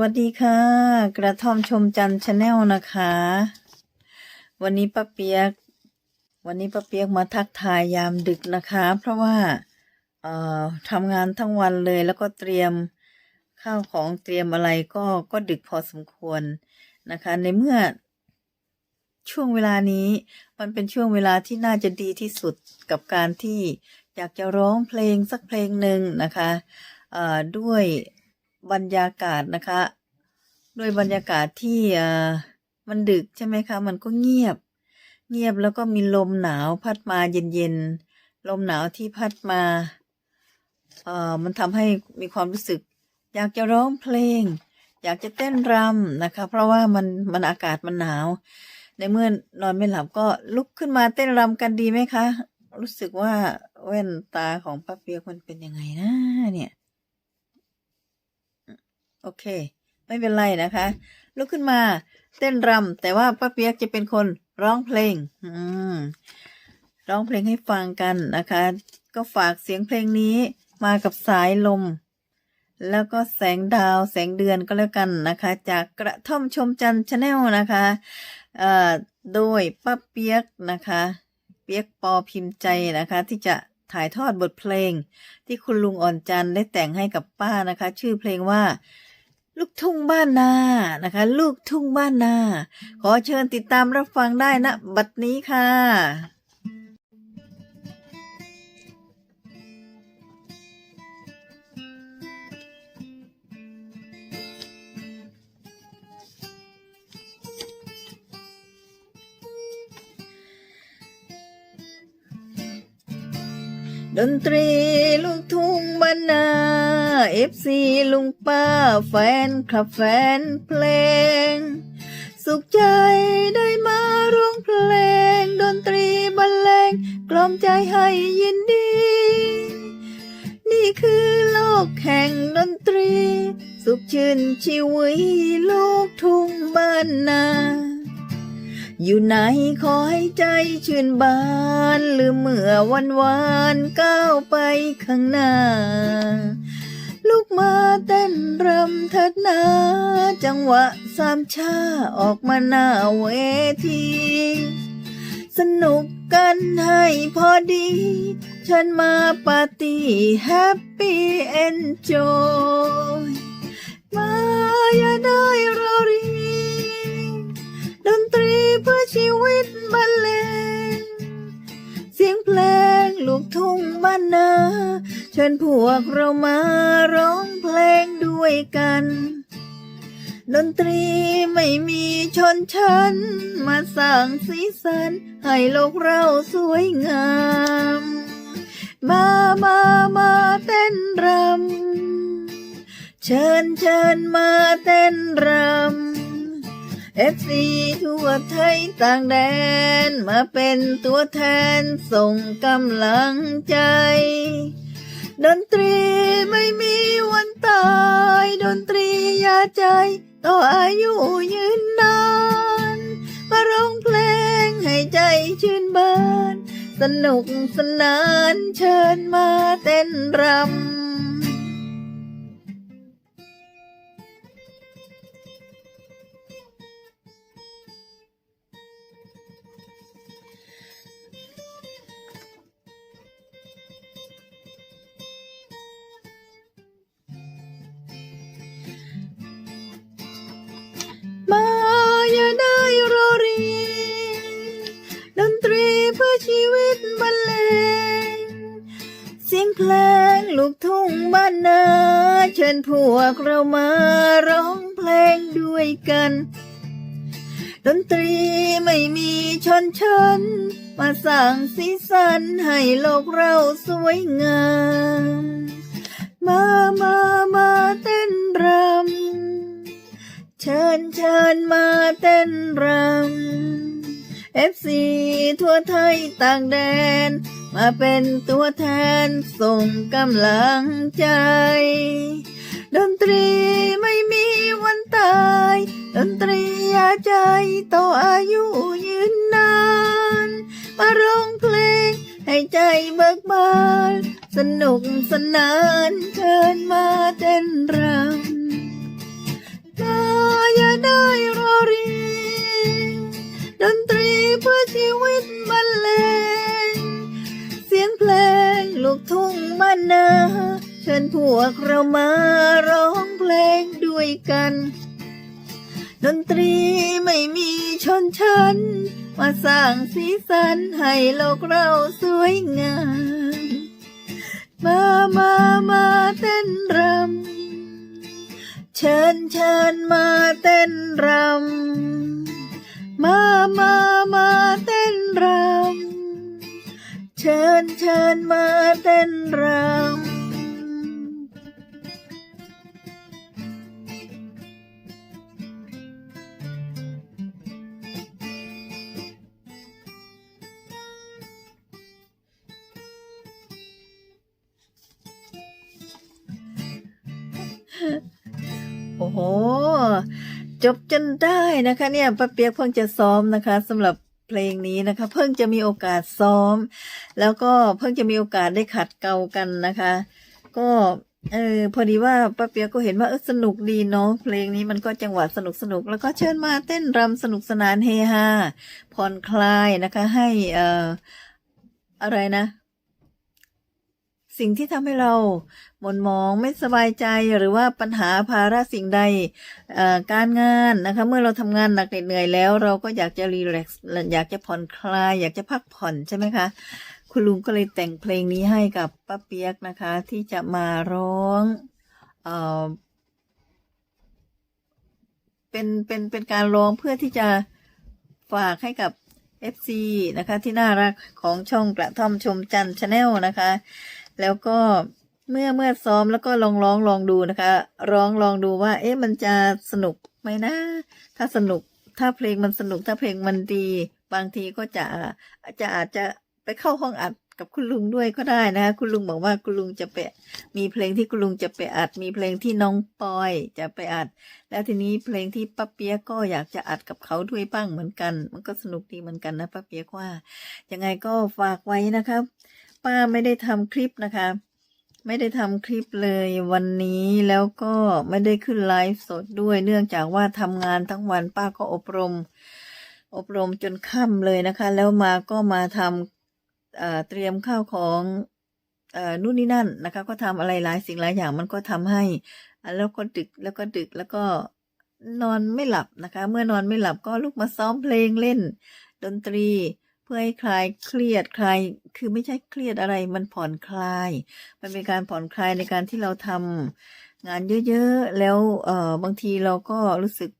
วัสดีค่ะ กระท่อมชมจันชาแนลนะคะ วันนี้ป้าเปียก วันนี้ป้าเปียกมาทักทายยามดึกนะคะ เพราะว่าเอ่อทำงานทั้งวันเลยแล้วก็เตรียมข้าวของเตรียมอะไรก็ก็ดึกพอสมควรนะคะ ในเมื่อช่วงเวลานี้มันเป็นช่วงเวลาที่น่าจะดีที่สุดกับการที่อยากจะร้องเพลงสักเพลงหนึ่งนะคะเอ่อด้วย บรรยากาศนะคะด้วยบรรยากาศที่มันดึกใช่ไหมคะ มันก็เงียบ เงียบแล้วก็มีลมหนาวพัดมาเย็นๆ ลมหนาวที่พัดมาเอ่อมันทำให้มีความรู้สึก อยากจะร้องเพลง อยากจะเต้นรำนะคะ เพราะว่ามันมันอากาศมันหนาว ในเมื่อนอนไม่หลับก็ลุกขึ้นมาเต้นรำกันดีไหมคะ รู้สึกว่าแว่นตาของป้าเปียกมันเป็นยังไงนะเนี่ย โอเค ไม่เป็นไรนะคะ ลุกขึ้นมาเต้นรำแต่ว่าป้าเปียกจะเป็นคนร้องเพลง อืม ร้องเพลงให้ฟังกันนะคะ ก็ฝากเสียงเพลงนี้มากับสายลม แล้วก็แสงดาวแสงเดือนก็แล้วกันนะคะ จากกระท่อมชมจันทร์ชาแนลนะคะเอ่อโดยป้าเปียกนะคะ เปียกปอพิมพ์ใจนะคะ ที่จะถ่ายทอดบทเพลง ที่คุณลุงอ่อนจันทร์ได้แต่งให้กับป้านะคะ ชื่อเพลงว่า ลูกทุ่งบ้านนานะคะ ลูกทุ่งบ้านนา ขอเชิญติดตามรับฟังได้นะ บัดนี้ค่ะ ดนตรีลูกทุ่งบ้านนาเอฟซีลุงป้าแฟนคลับแฟนเพลง สุขใจได้มาร้องเพลง ดนตรีบรรเลงกล่อมใจให้ยินดี นี่คือโลกแห่งดนตรี สุขชื่นชีวิตลูกทุ่งบ้านนา อยู่ไหนขอให้ใจชื่นบานลืมเมื่อวันวานก้าวไปข้างหน้า ลูกมาเต้นรำเถิดนาจังหวะสามชาออกมาหน้าเวที สนุกกันให้พอดี ฉันมาปาร์ตี้แฮปปี้เอนจอยมาอย่าได้รอรี ตรีเพื่อชีวิตบรรเลงเสียงเพลงลูกทุ่งบ้านนาเชิญพวกเรามาร้องเพลงด้วยกัน ดนตรีไม่มีชนชั้น มาสร้างสีสัน ให้โลกเราสวยงาม มามามาเต้นรำ เชิญเชิญมาเต้นรำ เอฟซีทั่วไทยต่างแดน มาเป็นตัวแทนส่งกำลังใจ ดนตรีไม่มีวันตาย ดนตรียาใจ ต่ออายุยืนนานมาร้องเพลงให้ใจชื่นบาน สนุกสนานเชิญมาเต้นรำ ชิญพวกเรามาร้องเพลงด้วยกัน ดนตรีไม่มีชนชั้น มาสร้างสีสันให้โลกเราสวยงาม มามามาเต้นรำ เชิญเชิญมาเต้นรำเอฟซีทั่วไทยต่างแดนมาเป็นตัวแทนส่งกำลังใจ ดนตรีไม่มีวันตาย ดนตรีอาใจต่ออายุยืนนาน มาร้องเพลงให้ใจเบิกบาน สนุกสนานเชิญมาเต้นรำมาอย่าได้รอรีดนตรีเพื่อชีวิตบันเลงเสียงเพลงลูกทุ่งบ้านนา เชิญพวกเรามาร้องเพลงด้วยกัน ดนตรีไม่มีชนชั้น มาสร้างสีสันให้โลกเราสวยงาม มามามาเต้นรำ เชิญเชิญมาเต้นรำ มามามาเต้นรำ เชิญเชิญมาเต้นรำ อ้โห จบจนได้นะคะเนี่ยป้าเปียกเพิ่งจะซ้อมนะคะสำหรับเพลงนี้นะคะ เพิ่งจะมีโอกาสซ้อม แล้วก็เพิ่งจะมีโอกาสได้ขัดเกลากันนะคะ ก็เออพอดีว่าป้าเปียกก็เห็นว่าเออสนุกดีเนาะเพลงนี้มันก็จังหวะสนุกสนุกแล้วก็เชิญมาเต้นรำสนุกสนานเฮฮาผ่อนคลายนะคะ ให้เอ่ออะไรนะ สิ่งที่ทำให้เราหม่นหมองไม่สบายใจหรือว่าปัญหาภาระสิ่งใดการงานนะคะเมื่อเราทำงานหนักเหนื่อยแล้ว เราก็อยากจะรีแลกซ์อยากจะผ่อนคลาย อยากจะพักผ่อนใช่ไหมคะ คุณลุงก็เลยแต่งเพลงนี้ให้กับป้าเปียกนะคะ ที่จะมาร้องเอ่อเป็นเป็นเป็นการร้องเพื่อที่จะฝากให้กับ FC นะคะที่น่ารักของช่องกระท่อมชมจันชาแนลนะคะ แล้วก็เมื่อเมื่อซ้อมแล้วก็ลองร้องลองดูนะคะ ร้องลองดูว่า เอ๊ะมันจะสนุกไหมนะ ถ้าสนุกถ้าเพลงมันสนุกถ้าเพลงมันดี บางทีก็จะจะอาจจะไปเข้าห้องอัดกับคุณลุงด้วยก็ได้นะคะคุณลุงบอกว่าคุณลุงจะไปมีเพลงที่คุณลุงจะไปอัด มีเพลงที่น้องปอยจะไปอัด แล้วทีนี้เพลงที่ป้าเปียกก็อยากจะอัดกับเขาด้วยบ้างเหมือนกัน มันก็สนุกดีเหมือนกันนะป้าเปียกว่ายังไงก็ฝากไว้นะครับ ป้าไม่ได้ทำคลิปนะคะ ไม่ได้ทำคลิปเลยวันนี้แล้วก็ไม่ได้ขึ้นไลฟ์สดด้วย เนื่องจากว่าทำงานทั้งวันป้าก็อบรม อบรมจนค่ำเลยนะคะ แล้วมาก็มาทำเเตรียมข้าวของอนู่นนี่นั่นนะคะ ก็ทำอะไรหลายสิ่งหลายอย่างมันก็ทำให้ แล้วก็ดึกแล้วก็ดึกแล้วก็นอนไม่หลับนะคะ เมื่อนอนไม่หลับก็ลุกมาซ้อมเพลงเล่น ดนตรี เพื่อให้คลายเครียดคลายคือไม่ใช่เครียดอะไรมันผ่อนคลาย มันเป็นการผ่อนคลายในการที่เราทำงานเยอะๆแล้วเออบางทีเราก็รู้สึก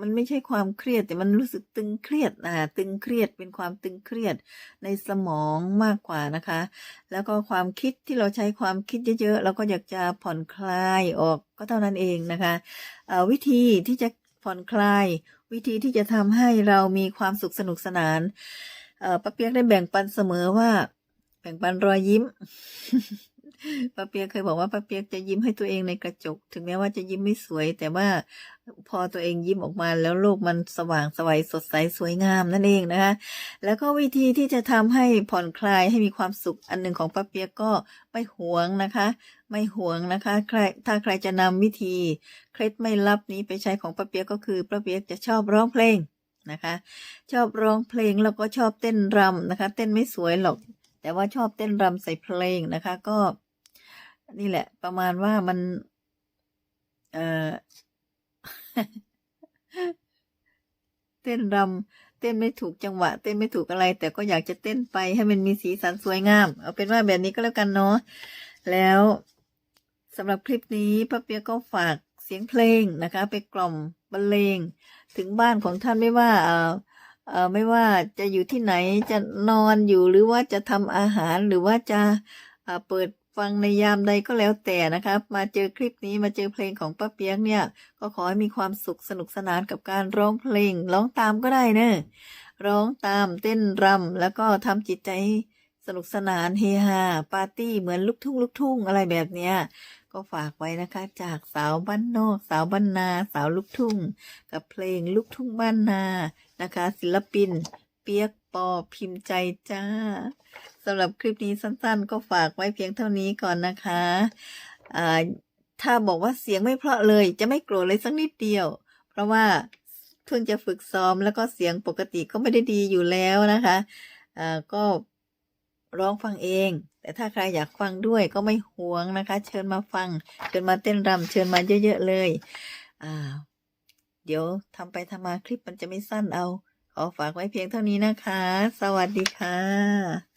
มันไม่ใช่ความเครียด แต่มันรู้สึกตึงเครียดอ่าตึงเครียดเป็นความตึงเครียดในสมองมากกว่านะคะ แล้วก็ความคิดที่เราใช้ความคิดเยอะๆเราก็อยากจะผ่อนคลายออกก็เท่านั้นเองนะคะวิธีที่จะผ่อนคลาย วิธีที่จะทำให้เรามีความสุขสนุกสนานป้าเปียกได้แบ่งปันเสมอว่า แบ่งปันรอยยิ้มป้าเปียกเคยบอกว่าป้าเปียกจะยิ้มให้ตัวเองในกระจก ถึงแม้ว่าจะยิ้มไม่สวย แต่ว่าพอตัวเองยิ้มออกมาแล้วโลกมันสว่างสวัยสดใสสวยงามนั่นเองนะคะแล้วก็วิธีที่จะทำให้ผ่อนคลายให้มีความสุขอันหนึ่งของป้าเปียกก็ไม่หวงนะคะ ไม่หวงนะคะใครถ้าใครจะนำวิธีเคล็ดไม่ลับนี้ไปใช้ของป้าเปียกก็คือป้าเปียกจะชอบร้องเพลงนะคะ ชอบร้องเพลงแล้วก็ชอบเต้นรำนะคะ เต้นไม่สวยหรอก แต่ว่าชอบเต้นรำใส่เพลงนะคะ ก็ นี่แหละ ประมาณว่ามัน เออเต้นรำเต้นไม่ถูกจังหวะ เต้นไม่ถูกอะไร แต่ก็อยากจะเต้นไปให้มันมีสีสันสวยงาม เอาเป็นว่าแบบนี้ก็แล้วกันเนาะแล้ว สำหรับคลิปนี้ป้าเปียกก็ฝากเสียงเพลงนะคะ ไปกล่อมบรรเลง ถึงบ้านของท่านไม่ว่าเออเออไม่ว่าจะอยู่ที่ไหนจะนอนอยู่หรือว่าจะทำอาหารหรือว่าจะเปิดฟังในยามใดก็แล้วแต่นะคะมาเจอคลิปนี้มาเจอเพลงของป้าเปียกเนี่ย ก็ขอให้มีความสุขสนุกสนานกับการร้องเพลง ร้องตามก็ได้เนอะร้องตามเต้นรำแล้วก็ทำจิตใจสนุกสนานเฮฮาปาร์ตี้เหมือนลูกทุ่งลูกทุ่งอะไรแบบเนี้ย ก็ฝากไว้นะคะ จากสาวบ้านนอก สาวบ้านนา สาวลูกทุ่ง กับเพลงลูกทุ่งบ้านนานะคะ ศิลปิน เปียกปอพิมพ์ใจจ้าสำหรับคลิปนี้สั้นๆ ก็ฝากไว้เพียงเท่านี้ก่อนนะคะถ้าบอกว่าเสียงไม่เพราะเลย จะไม่โกรธเลยสักนิดเดียว เพราะว่าเพิ่งจะฝึกซ้อมแล้วก็เสียงปกติก็ไม่ได้ดีอยู่แล้วนะคะก็ร้องฟังเอง แต่ถ้าใครอยากฟังด้วยก็ไม่หวงนะคะ เชิญมาฟัง เชิญมาเต้นรำเชิญมาเยอะๆเลยอ่าเดี๋ยวทำไปทำมาคลิปมันจะไม่สั้นเอา ขอฝากไว้เพียงเท่านี้นะคะ สวัสดีค่ะ